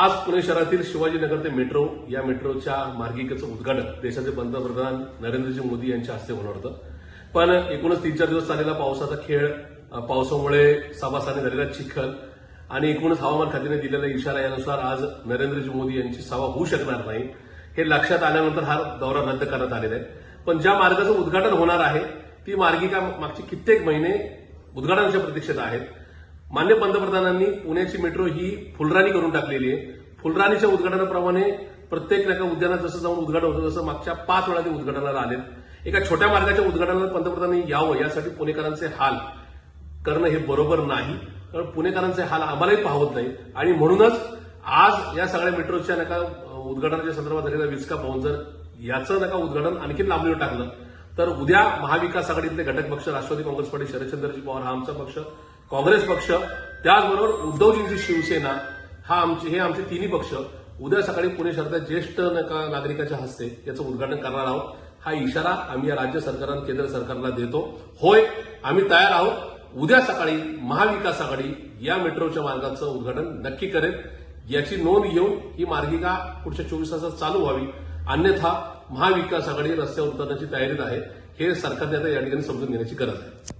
आज पुणे शहरातील शिवाजीनगर ते मेट्रो या मेट्रोच्या मार्गिकेचं उद्घाटन देशाचे पंतप्रधान नरेंद्रजी मोदी यांच्या हस्ते होणार होतं. पण एकूणच तीन चार दिवस चाललेला पावसाचा खेळ पावसामुळे सभासाने झालेला चिखल आणि एकूणच हवामान खात्याने दिलेला इशारा यानुसार आज नरेंद्रजी मोदी यांची सभा होऊ शकणार नाही हे लक्षात आल्यानंतर हा दौरा रद्द करण्यात आलेला आहे. पण ज्या मार्गाचं उद्घाटन होणार आहे ती मार्गिका मागचे कित्येक महिने उद्घाटनाच्या प्रतीक्षेत आहेत. मान्य पंतप्रधानांनी पुण्याची मेट्रो ही फुलराणी करून टाकलेली आहे. फुलराणीच्या उद्घाटनाप्रमाणे प्रत्येक नका उद्यानात जसं जाऊन उद्घाटन होतं तसं मागच्या पाच वेळा ते उद्घाटनाला आले एका छोट्या मार्गाच्या उद्घाटनाला पंतप्रधानांनी यावं यासाठी पुणेकरांचे हाल करणं हे बरोबर नाही. कारण पुणेकरांचे हाल आम्हालाही पाहत नाही आणि म्हणूनच आज या सगळ्या मेट्रोच्या नका उद्घाटनाच्या संदर्भात झालेला विचका पाहून जर याचं नका उद्घाटन आणखी लांबणीवर टाकलं तर उद्या महाविकास आघाडीतले घटक पक्ष राष्ट्रवादी काँग्रेस पार्टी शरदचंद्रजी पवार हा आमचा पक्ष काँग्रेस पक्ष त्याचबरोबर उद्धवजींची शिवसेना हा आमचे हे आमचे तिन्ही पक्ष उद्या सकाळी पुणे शहरातल्या ज्येष्ठ नका नागरिकाच्या हस्ते याचं उद्घाटन करणार आहोत. हा इशारा आम्ही या राज्य सरकार आणि केंद्र सरकारला देतो. होय आम्ही तयार आहोत. उद्या सकाळी महाविकास आघाडी या मेट्रोच्या मार्गाचं उद्घाटन नक्की करेल. याची नोंद घेऊन ही मार्गिका पुढच्या चोवीस तासात चालू व्हावी. अन्यथा महाविकास आघाडी रस्त्यावर उतरण्याची तयारीत आहे. हे सरकारने आता या ठिकाणी समजून घेण्याची गरज आहे.